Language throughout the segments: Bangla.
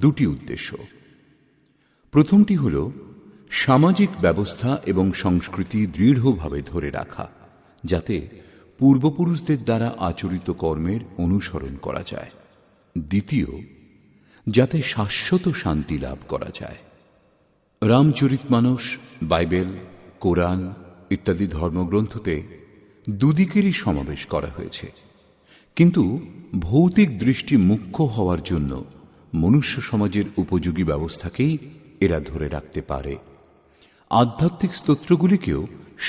দুটি উদ্দেশ্য। প্রথমটি হল, সামাজিক ব্যবস্থা এবং সংস্কৃতি দৃঢ়ভাবে ধরে রাখা, যাতে পূর্বপুরুষদের দ্বারা আচরিত কর্মের অনুসরণ করা যায়। দ্বিতীয়, যাতে শাশ্বত শান্তি লাভ করা যায়। রামচরিত মানস, বাইবেল, কোরআন ইত্যাদি ধর্মগ্রন্থতে দুদিকেরই সমাবেশ করা হয়েছে। কিন্তু ভৌতিক দৃষ্টি মুখ্য হওয়ার জন্য মনুষ্য সমাজের উপযোগী ব্যবস্থাকেই এরা ধরে রাখতে পারে। আধ্যাত্মিক স্তোত্রগুলিকেও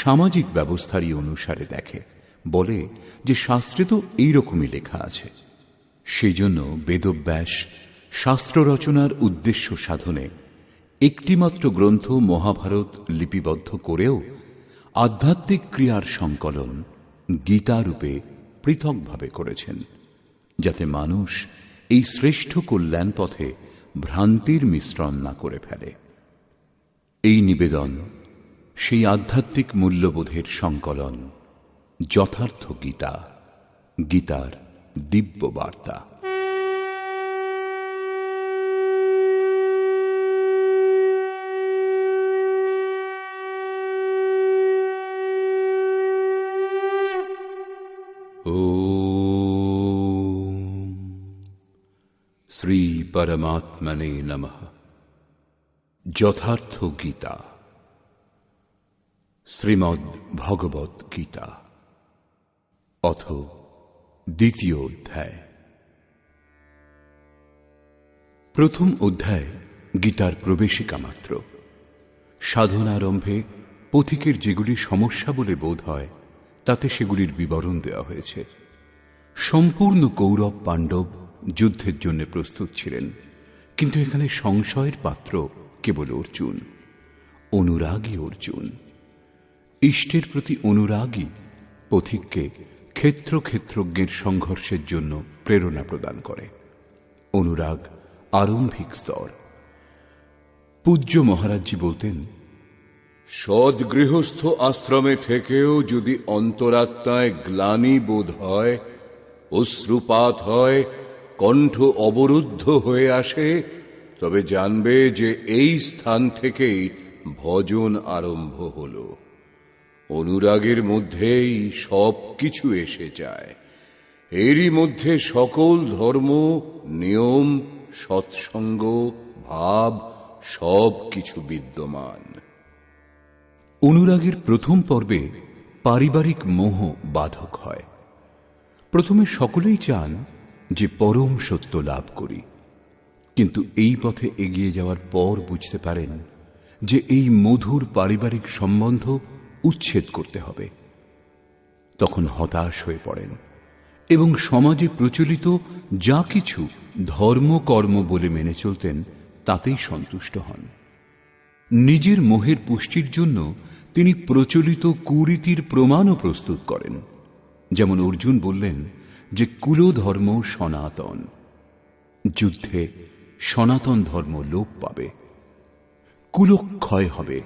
সামাজিক ব্যবস্থারই অনুসারে দেখে। বলে যে শাস্ত্রে তো এইরকমই লেখা আছে। সেই জন্য বেদব্যাস শাস্ত্র রচনার উদ্দেশ্য সাধনে একটিমাত্র গ্রন্থ মহাভারত লিপিবদ্ধ করেও আধ্যাত্মিক ক্রিয়ার সংকলন গীতারূপে পৃথকভাবে করেছেন, যাতে মানুষ এই শ্রেষ্ঠ কল্যাণ পথে ভ্রান্তির মিশ্রণ না করে ফেলে। এই নিবেদন সেই আধ্যাত্মিক মূল্যবোধের সংকলন, যথার্থ গীতা, গীতার দিব্য বার্তা ও শ্রী পরমাত্মনে নমঃ যথার্থ গীতা। শ্রীমদ্ ভগবত গীতা। অথ দ্বিতীয় অধ্যায়। প্রথম অধ্যায় গীতার প্রবেশিকা মাত্র। সাধনারম্ভে পথিকের যেগুলি সমস্যা বলে বোধ হয়, তাতে সেগুলির বিবরণ দেওয়া হয়েছে। সম্পূর্ণ কৌরব পাণ্ডব যুদ্ধের জন্য প্রস্তুত ছিলেন। কিন্তু এখানে সংশয়ের পাত্র কেবল অর্জুন অনুরাগী অর্জুন। ইষ্টের প্রতি অনুরাগী পথিককে ক্ষেত্র ক্ষেত্রজ্ঞের সংঘর্ষের জন্য প্রেরণা প্রদান করে। অনুরাগ আরম্ভিক স্তর। পূজ্য মহারাজজি বলতেন সদ গৃহস্থ আশ্রমে থেকেও যদি অন্তরাত্মায় গ্লানি বোধ হয়, অশ্রুপাত হয় কণ্ঠ অবরুদ্ধ হয়ে আসে, তবে জানবে যে এই স্থান থেকেই ভজন আরম্ভ হল। অনুরাগের মধ্যেই সব কিছু এসে যায়। এরই মধ্যে সকল ধর্ম, নিয়ম, সৎসঙ্গ, ভাব সব কিছু বিদ্যমান। অনুরাগের প্রথম পর্বে পারিবারিক মোহ বাধক হয়। প্রথমে সকলেই চান যে পরম সত্য লাভ করি। কিন্তু এই পথে এগিয়ে যাওয়ার পর বুঝতে পারেন যে এই মধুর পারিবারিক সম্বন্ধ উচ্ছেদ করতে হবে। তখন হতাশ হয়ে পড়েন এবং সমাজে প্রচলিত যা কিছু ধর্ম, কর্ম বলে মেনে চলতেন, তাতেই সন্তুষ্ট হন। নিজের মোহের পুষ্টির জন্য তিনি প্রচলিত কুরীতির প্রমাণও প্রস্তুত করেন। যেমন অর্জুন বললেন যে কুলধর্ম সনাতন। যুদ্ধে সনাতন ধর্ম লোপ পাবে। কুলক্ষয় হবে।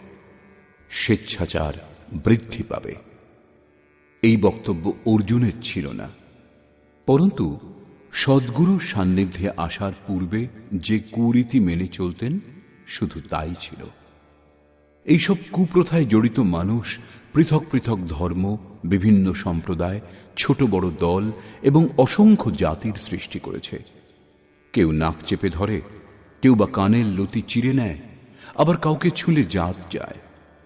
স্বেচ্ছাচার বৃদ্ধি পাবে। এই বক্তব্য অর্জুনের ছিল না। পরন্তু সদ্গুরু সান্নিধ্যে আসার পূর্বে যে কুরীতি মেনে চলতেন, শুধু তাই ছিল। এইসব কুপ্রথায় জড়িত মানুষ পৃথক পৃথক ধর্ম, বিভিন্ন সম্প্রদায়, ছোট বড় দল এবং অসংখ্য জাতির সৃষ্টি করেছে। কেউ নাক চেপে ধরে, কেউ বা কানের লতি চিরে নেয়, আবার কাউকে ছুলে জাত যায়।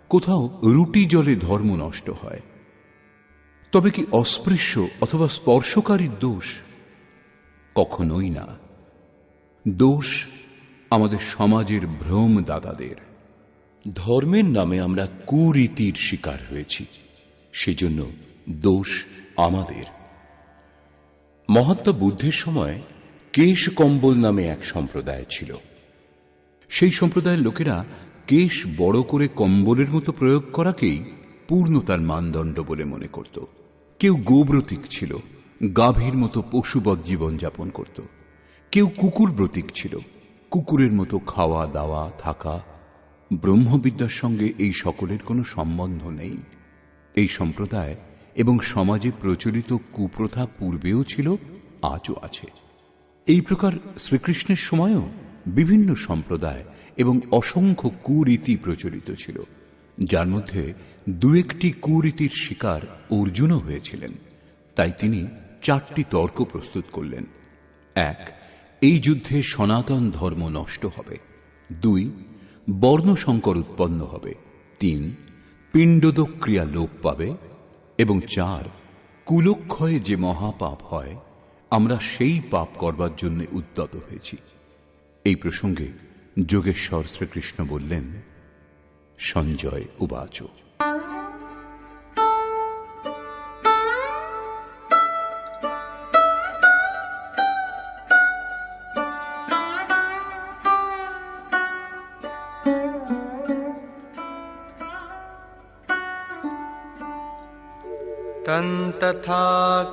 কোথাও রুটি জলে ধর্ম নষ্ট হয়। তবে কি অস্পৃশ্য অথবা স্পর্শকারীর দোষ? কখনোই না। দোষ আমাদের সমাজের ভ্রম দাদাদের ধর্মের নামে আমরা কুরীতির শিকার হয়েছি। সেজন্য দোষ আমাদের। মহাত্মা বুদ্ধের সময় কেশ কম্বল নামে এক সম্প্রদায় ছিল। সেই সম্প্রদায়ের লোকেরা কেশ বড় করে কম্বলের মতো প্রয়োগ করাকেই পূর্ণতার মানদণ্ড বলে মনে করত। কেউ গোব্রতিক ছিল, গাভীর মতো পশুবৎ জীবনযাপন করত। কেউ কুকুর ব্রতিক ছিল, কুকুরের মতো খাওয়া দাওয়া থাকা ব্রহ্মবিদ্যার সঙ্গে এই সকলের কোনো সম্বন্ধ নেই। এই সম্প্রদায় এবং সমাজে প্রচলিত কুপ্রথা পূর্বেও ছিল, আজও আছে। এই প্রকার শ্রীকৃষ্ণের সময়ও বিভিন্ন সম্প্রদায় এবং অসংখ্য কুরীতি প্রচলিত ছিল, যার মধ্যে দু একটি কুরীতির শিকার অর্জুনও হয়েছিলেন। তাই তিনি চারটি তর্ক প্রস্তুত করলেন। এক, এই যুদ্ধে সনাতন ধর্ম নষ্ট হবে। দুই বর্ণসংকর উৎপন্ন হবে। তিন পিণ্ডোদক ক্রিয়া লোপ পাবে এবং চার, কুলক্ষয়ে যে মহাপাপ হয়, আমরা সেই পাপ করবার জন্য উদ্যত হয়েছি। এই প্রসঙ্গে যোগেশ্বর শ্রীকৃষ্ণ বললেন, সঞ্জয় উবাচ। तन्तथा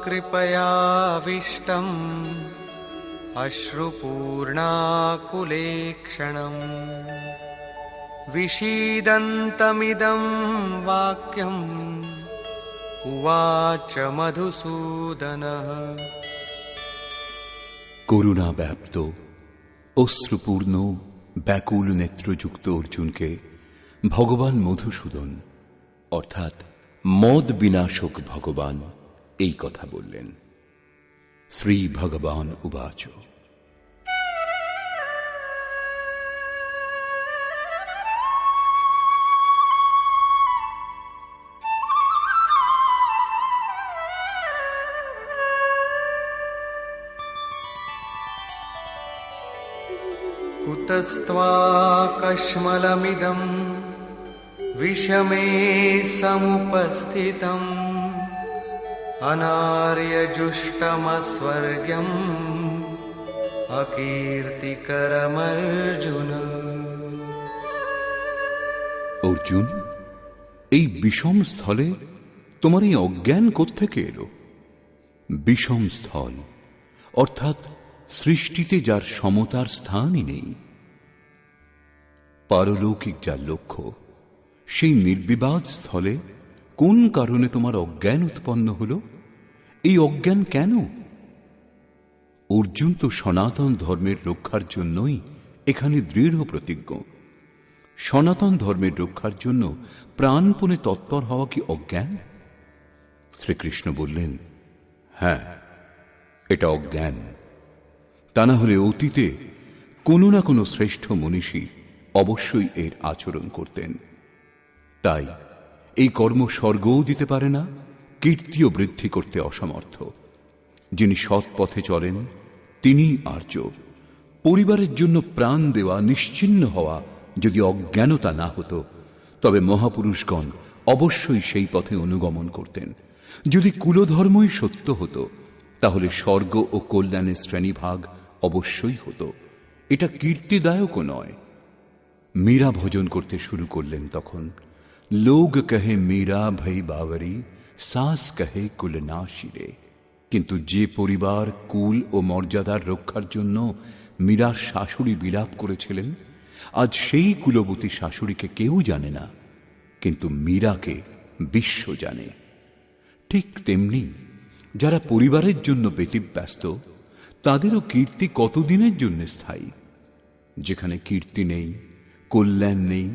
कृपयाविष्टम् अश्रुपूर्णाकुलेक्षणम् विषीदन्तमिदं वाक्यम् उवाच मधुसूदनः করুণা ব্যাপ্ত অশ্রুপূর্ণ ব্যাকুল নেত্রযুক্ত অর্জুনকে ভগবান মধুসূদন অর্থাৎ মদ বিনাশক ভগবান এই কথা বললেন শ্রী ভগবান উবাচ कुतस्त्वाकश्मलमिदम् विषमे समुपस्थितम् अनार्यजुष्टमस्वर्ग्यम् अकीर्तिकरमर्जुन অর্জুন এই বিষম স্থলে তোমার এই অজ্ঞান কোত্থেকে এলো বিষম স্থল অর্থাৎ সৃষ্টিতে যার সমতার স্থানই নেই পারলৌকিক যার লক্ষ্য সেই নির্বিবাদ স্থলে কোন কারণে তোমার অজ্ঞান উৎপন্ন হল? এই অজ্ঞান কেন? অর্জুন তো সনাতন ধর্মের রক্ষার জন্যই এখানে দৃঢ় প্রতিজ্ঞ। সনাতন ধর্মের রক্ষার জন্য প্রাণপণে তৎপর হওয়া কি অজ্ঞান? শ্রীকৃষ্ণ বললেন হ্যাঁ এটা অজ্ঞান। তা না হলে অতীতে কোনো না কোনো শ্রেষ্ঠ মনীষী অবশ্যই এর আচরণ করতেন। তাই এই কর্ম স্বর্গও দিতে পারে না, কীর্তিও বৃদ্ধি করতে অসমর্থ। যিনি সৎ পথে চলেন, তিনি আর্য। পরিবারের জন্য প্রাণ দেওয়া নিশ্চিন্ন হওয়া যদি অজ্ঞানতা না হতো, তবে মহাপুরুষগণ অবশ্যই সেই পথে অনুগমন করতেন। যদি কুলধর্মই সত্য হতো, তাহলে স্বর্গ ও কল্যাণের শ্রেণীভাগ অবশ্যই হতো। এটা কীর্তিদায়কও নয়। মীরা ভোজন করতে শুরু করলেন তখন। লোক কহে মীরা ভই বাবরি সাস কহে কুল না শিরে কিন্তু যে পরিবার কুল ও মর্যাদার রক্ষার জন্য মীরার শাশুড়ি বিলাপ করেছিলেন আজ সেই কুলবতী শাশুড়িকে কেউ জানে না কিন্তু মীরাকে বিশ্ব জানে ঠিক তেমনি যারা পরিবারের জন্য ব্যতিব্যস্ত তাদেরও কীর্তি কতদিনের জন্য স্থায়ী? যেখানে কীর্তি নেই, কল্যাণ নেই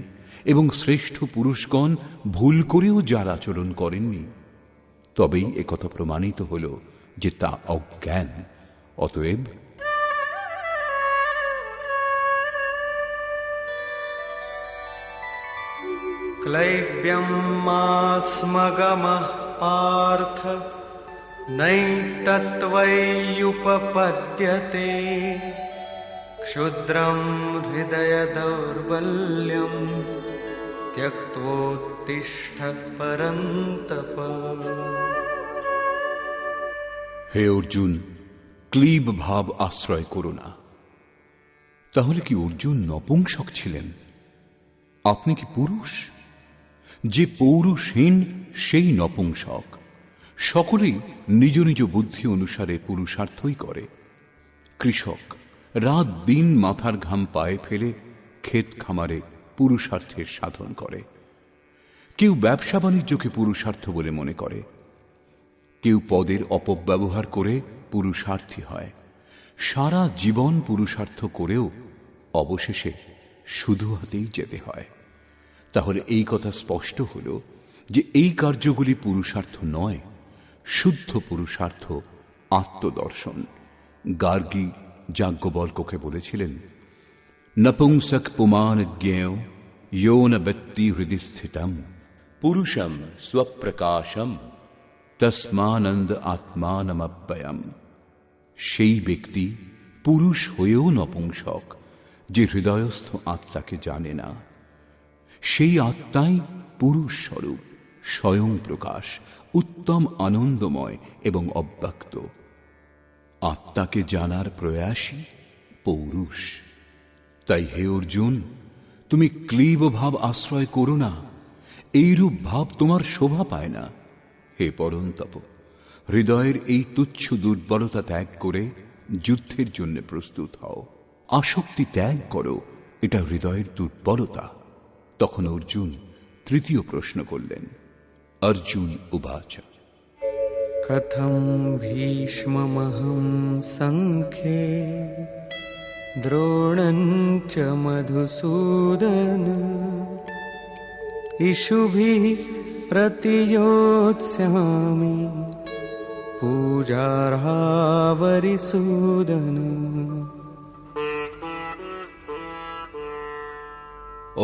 এবং শ্রেষ্ঠ পুরুষগণ ভুল করেও যার আচরণ করেননি তবেই একথা প্রমাণিত হল যে তা অজ্ঞান অতএব क्लैब्यं मास्मगमः पार्थ नैतत्त्वय्युपपद्यते क्षुद्रं हृदयदौर्बल्यं त्यक्त्वोत्तिष्ठ परन्तप হে অর্জুন ক্লীব ভাব আশ্রয় করো না তাহলে কি অর্জুন নপুংসক ছিলেন আপনি কি পুরুষ যে পৌরুষহীন সেই নপুংসক সকলেই নিজ নিজ বুদ্ধি অনুসারে পুরুষার্থই করে কৃষক রাত দিন মাথার ঘাম পায়ে ফেলে ক্ষেত খামারে পুরুষার্থের সাধন করে। কেউ ব্যবসা বাণিজ্যকে পুরুষার্থ বলে মনে করে। কেউ পদের অপব্যবহার করে পুরুষার্থী হয়। সারা জীবন পুরুষার্থ করেও অবশেষে শুধু হাতেই যেতে হয়। তাহলে এই কথা স্পষ্ট হল যে এই কার্যগুলি পুরুষার্থ নয়, শুদ্ধ পুরুষার্থ আত্মদর্শন। গার্গী যাজ্ঞবল্ককে বলেছিলেন নপুংসক পুমান জ্ঞেয় ন ব্যক্তি হৃদয় স্থিতম। পুরুষম স্বপ্রকাশম। তস্মানন্দ আত্মানমব্যয়ম। সেই ব্যক্তি পুরুষ হয়েও নপুংসক যে হৃদয়স্থ আত্মাকে জানে না। সেই আত্মাই পুরুষ স্বরূপ স্বয়ং প্রকাশ উত্তম আনন্দময় এবং অব্যক্ত। আত্মাকে জানার প্রয়াসই পৌরুষ। তাই হে অর্জুন তুমি ক্লীব ভাব আশ্রয় করো না এইরূপ ভাব তোমার শোভা পায় না হে পরন্তপ হৃদয়ের এই তুচ্ছ দুর্বলতা ত্যাগ করে যুদ্ধের জন্য প্রস্তুত হও আসক্তি ত্যাগ করো এটা হৃদয়ের দুর্বলতা তখন অর্জুন তৃতীয় প্রশ্ন করলেন অর্জুন উবাচ कथं भीष्ममहं सङ्ख्ये द्रोणं च मधुसूदन इषुभिः प्रतियोत्स्यामि पूजार्हावरिसूदन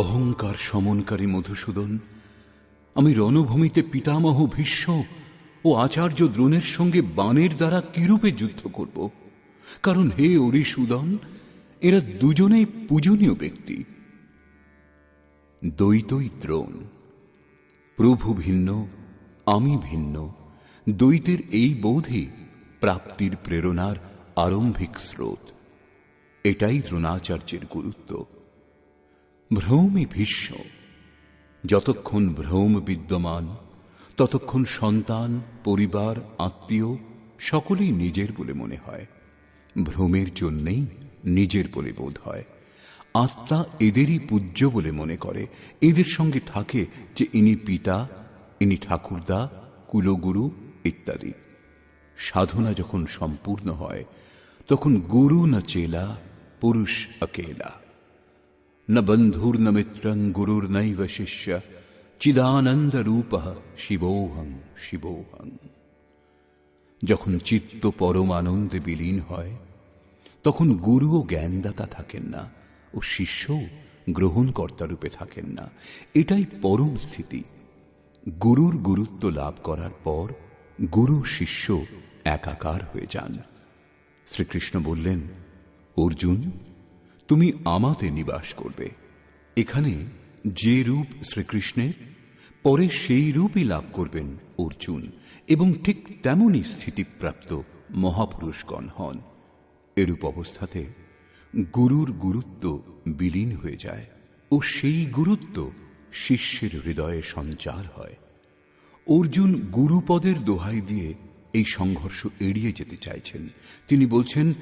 অহংকার সমনকারী মধুসূদন আমি রণভূমিতে পিতামহ ভীষ্ম ও আচার্য দ্রোণের সঙ্গে বাণের দ্বারা কিরূপে যুদ্ধ করব কারণ হে অরিসুদন এরা দুজনেই পূজনীয় ব্যক্তি। দ্বৈতই দ্রোণ। প্রভু ভিন্ন, আমি ভিন্ন, দ্বৈতের এই বোধই প্রাপ্তির প্রেরণার আরম্ভিক স্রোত। এটাই দ্রোণাচার্যের গুরুত্ব। ভ্রমই ভীষ্ম, যতক্ষণ ভ্রম বিদ্যমান, ততক্ষণ সন্তান, পরিবার, আত্মীয়, সকলেই নিজের বলে মনে হয়। ভ্রমের জন্যেই নিজের বলে বোধ হয়। আত্মা এদেরই পূজ্য বলে মনে করে। এদের সঙ্গে থাকে যে ইনি পিতা, ইনি ঠাকুরদা, কুলগুরু ইত্যাদি। সাধনা যখন সম্পূর্ণ হয়, তখন গুরু না চেলা, পুরুষ অকেলা। না বন্ধুর না মিত্রং, গুরুর নৈব শিষ্য, চিদানন্দ রূপ শিবোহং শিবোহং। যখন চিত্ত পরমানন্দে বিলীন হয় তখন গুরু ও জ্ঞানদাতা থাকেন না ও শিষ্য গ্রহণকর্তা রূপে থাকেন না। এটাই পরম স্থিতি। গুরুর গুরুত্ব লাভ করার পর গুরু শিষ্য একাকার হয়ে যান। শ্রীকৃষ্ণ বললেন, অর্জুন, তুমি আমাতে নিবাস করবে। এখানে যে রূপ শ্রীকৃষ্ণের, পরে সেই রূপই লাভ করবেন অর্জুন এবং ঠিক তেমনই স্থিতিপ্রাপ্ত মহাপুরুষগণ হন। এরূপ অবস্থাতে গুরুর গুরুত্ব বিলীন হয়ে যায় ও সেই গুরুত্ব শিষ্যের হৃদয়ে সঞ্চার হয়। অর্জুন গুরুপদের দোহাই দিয়ে এই সংঘর্ষ এড়িয়ে যেতে চাইছেন। তিনি বলছেন,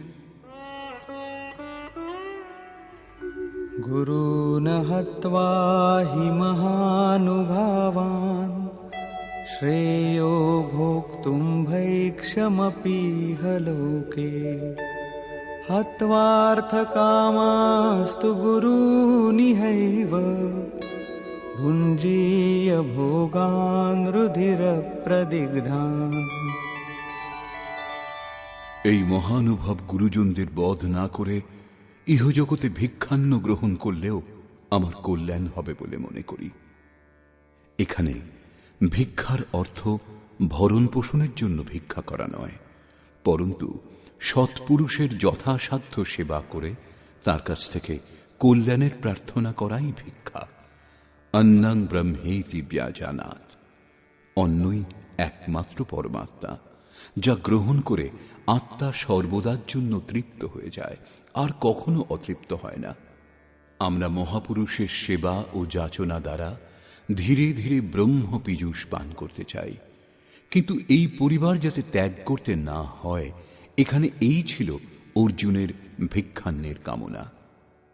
গুরু হত্বা মহানুভাবান, শ্রেয় ভোক্তুম ভৈক্ষমপি লোকে। हत्वार्थकामास्तु गुरूनिहैव भुञ्जीय भोगान् रुधिरप्रदिग्धान् এই মহানুভব গুরুজনদের বধ না করে ইহজগতে ভিক্ষান্ন গ্রহণ করলেও আমার কল্যাণ হবে বলে মনে করি এখানে ভিক্ষার অর্থ ভরণ পোষণের জন্য ভিক্ষা করা নয় পরন্তু সৎপুরুষের যথাসাধ্য সেবা করে তার কাছ থেকে কল্যাণের প্রার্থনা করাই ভিক্ষা। অন্নং ব্রহ্মেতি ব্যাজানাত অন্যই একমাত্র পরমাত্মা, যা গ্রহণ করে আত্মা সর্বদার জন্য তৃপ্ত হয়ে যায়, আর কখনো অতৃপ্ত হয় না। আমরা মহাপুরুষের সেবা ও যাচনা দ্বারা ধীরে ধীরে ব্রহ্ম পীযূষ পান করতে চাই। কিন্তু এই পরিবার যাতে ত্যাগ করতে না হয় এখানে এই ছিল অর্জুনের ভিক্ষান্নের কামনা।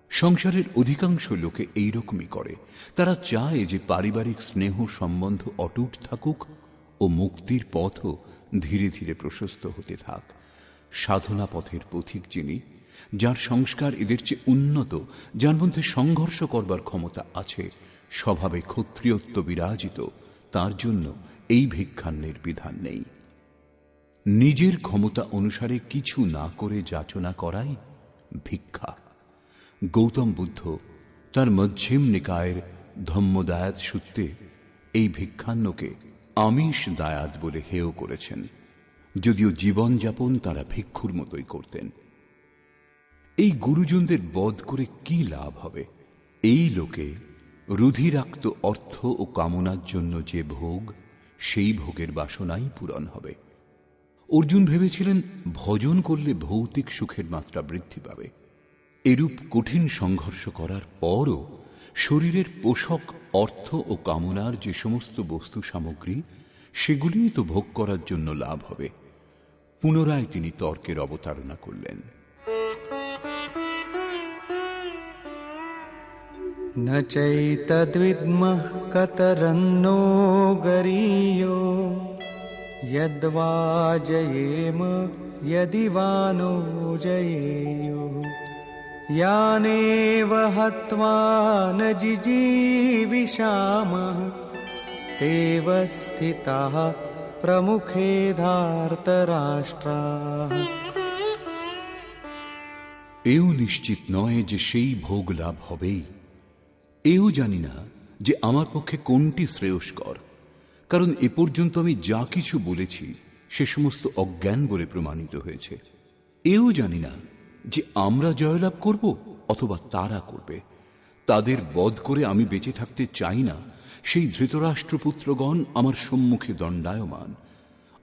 সংসারের অধিকাংশ লোকে এইরকমই করে। তারা চায় যে পারিবারিক স্নেহ সম্বন্ধ অটুট থাকুক ও মুক্তির পথও ধীরে ধীরে প্রশস্ত হতে থাক। সাধনা পথের পথিক যিনি, যার সংস্কার এদের চেয়ে উন্নত, যার মধ্যে সংঘর্ষ করবার ক্ষমতা আছে, স্বভাবে ক্ষত্রিয়ত্ব বিরাজিত, তার জন্য এই ভিক্ষান্নের বিধান নেই। নিজের ক্ষমতা অনুসারে কিছু না করে যাচনা করাই ভিক্ষা। গৌতম বুদ্ধ তার মধ্যম নিকায়ের ধম্মদায়াত সূত্রে এই ভিক্ষান্নকে আমিষ দায়াত বলে হেয় করেছেন। যদিও জীবনযাপন তারা ভিক্ষুর মতোই করতেন। এই গুরুজনদের বধ করে কি লাভ হবে? এই লোকে রুধিরাক্ত অর্থ ও কামনার জন্য যে ভোগ, সেই ভোগের বাসনাই পূরণ হবে। অর্জুন ভেবেছিলেন ভজন করলে ভৌতিক সুখের মাত্রা বৃদ্ধি পাবে এরূপ কঠিন সংঘর্ষ করার পরও শরীরের পোষক অর্থ ও কামনার যে সমস্ত বস্তু সামগ্রী সেগুলিই তো ভোগ করার জন্য লাভ হবে পুনরায় তিনি তর্কের অবতারণা করলেন न चैतद्विद्मः कतरन्नो गरीयो यद्वा जयेम यदि वा नो जयेयुः यानेव हत्वा न जिजीविषामः तेव स्थिताः प्रमुखे धार्तराष्ट्राः এও নিশ্চিত নয় যে সেই ভোগ লাভ হবেই এও জানি না যে আমার পক্ষে কোনটি শ্রেয়স্কর কারণ এ পর্যন্ত আমি যা কিছু বলেছি, সে সমস্ত অজ্ঞান বলে প্রমাণিত হয়েছে। এও জানি না যে আমরা জয়লাভ করব অথবা তারা করবে। তাদের বধ করে আমি বেঁচে থাকতে চাই না, সেই ধৃতরাষ্ট্রপুত্রগণ আমার সম্মুখে দণ্ডায়মান।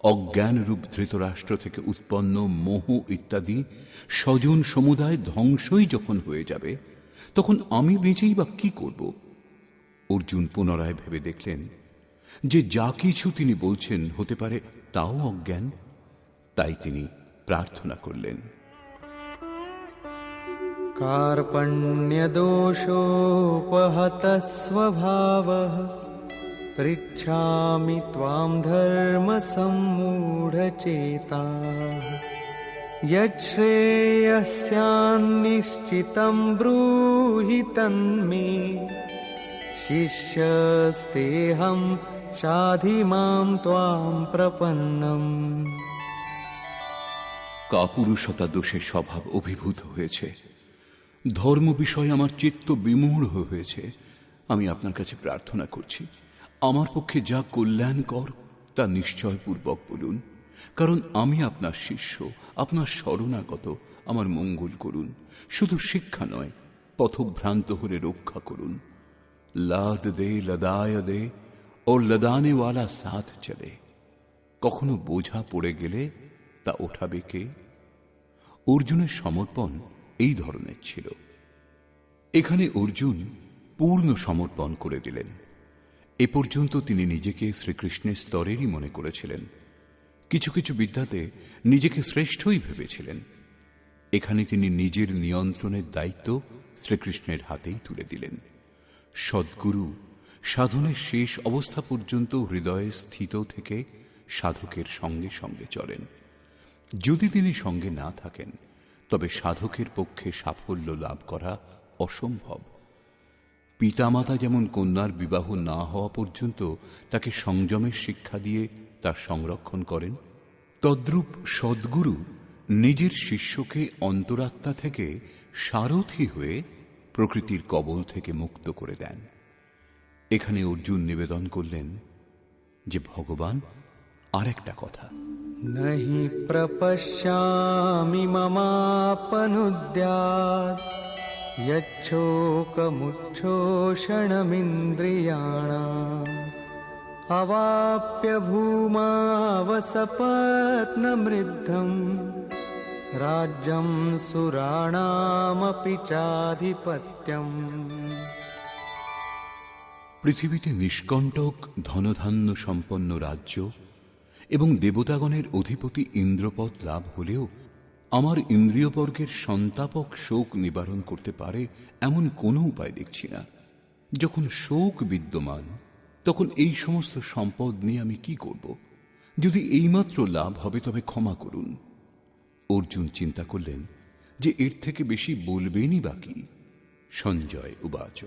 অজ্ঞানরূপ ধৃতরাষ্ট্র থেকে উৎপন্ন মোহ ইত্যাদি স্বজন সমুদায় ধ্বংসই যখন হয়ে যাবে, তখন আমি বেঁচেই বা কি করব? অর্জুন পুনরায় ভেবে দেখলেন যে যা কিছু তিনি বলছেন হতে পারে তাও অজ্ঞান তাই তিনি প্রার্থনা করলেন कार्पण्यदोषोपहतः स्वभावः पृच्छामि त्वां धर्मसम्मूढचेताः यच्छ्रेयस्यान्निश्चितं ब्रूहि तन्मे शिष्यस्तेऽहं সাধি মাম ত্বাম প্রপন্নম। কাপুরুষতা দোষের স্বভাব অভিভূত হয়েছে। ধর্ম বিষয়ে আমার চিত্ত বিমূঢ় হয়েছে। আমি আপনার কাছে প্রার্থনা করছি, আমার পক্ষে যা কল্যাণকর, তা নিশ্চয়পূর্বক বলুন। কারণ আমি আপনার শিষ্য, আপনার শরণাগত, আমার মঙ্গল করুন। শুধু শিক্ষা নয়, পথভ্রান্ত হলে রক্ষা করুন। লাদ দে লদায় দে ও লদানেওয়ালা সাথ চলে কখনো বোঝা পড়ে গেলে তা ওঠাবে কে অর্জুনের সমর্পণ এই ধরনের ছিল এখানে অর্জুন পূর্ণ সমর্পণ করে দিলেন এ পর্যন্ত তিনি নিজেকে শ্রীকৃষ্ণের স্তরেরই মনে করেছিলেন। কিছু কিছু বিদ্যাতে নিজেকে শ্রেষ্ঠই ভেবেছিলেন। এখানে তিনি নিজের নিয়ন্ত্রণের দায়িত্ব শ্রীকৃষ্ণের হাতেই তুলে দিলেন। সদ্গুরু সাধনের শেষ অবস্থা পর্যন্ত হৃদয়ে স্থিত থেকে সাধকের সঙ্গে সঙ্গে চলেন। যদি তিনি সঙ্গে না থাকেন, তবে সাধকের পক্ষে সাফল্য লাভ করা অসম্ভব। পিতামাতা যেমন কন্যার বিবাহ না হওয়া পর্যন্ত তাকে সংযমের শিক্ষা দিয়ে তার সংরক্ষণ করেন, তদ্রূপ সদ্গুরু নিজের শিষ্যকে অন্তরাত্মা থেকে সারথি হয়ে প্রকৃতির কবল থেকে মুক্ত করে দেন। এখানে অর্জুন নিবেদন করলেন যে ভগবান আর একটা কথা न हि प्रपश्यामि ममापनुद्यात् यच्छोकमुच्छोषणमिन्द्रियाणाम् अवाप्य भूमावसपत्नमृद्धम् राज्यं सुराणामपि चाधिपत्यम् পৃথিবীতে নিষ্কণ্টক, ধনধান্য সম্পন্ন রাজ্য এবং দেবতাগণের অধিপতি ইন্দ্রপদ লাভ হলেও আমার ইন্দ্রিয়বর্গের সন্তাপক শোক নিবারণ করতে পারে এমন কোনো উপায় দেখছি না। যখন শোক বিদ্যমান, তখন এই সমস্ত সম্পদ নিয়ে আমি কি করব? যদি এইমাত্র লাভ হবে, তবে ক্ষমা করুন। অর্জুন চিন্তা করলেন যে এর থেকে বেশি বলবেনই বাকি সঞ্জয় উবাচ।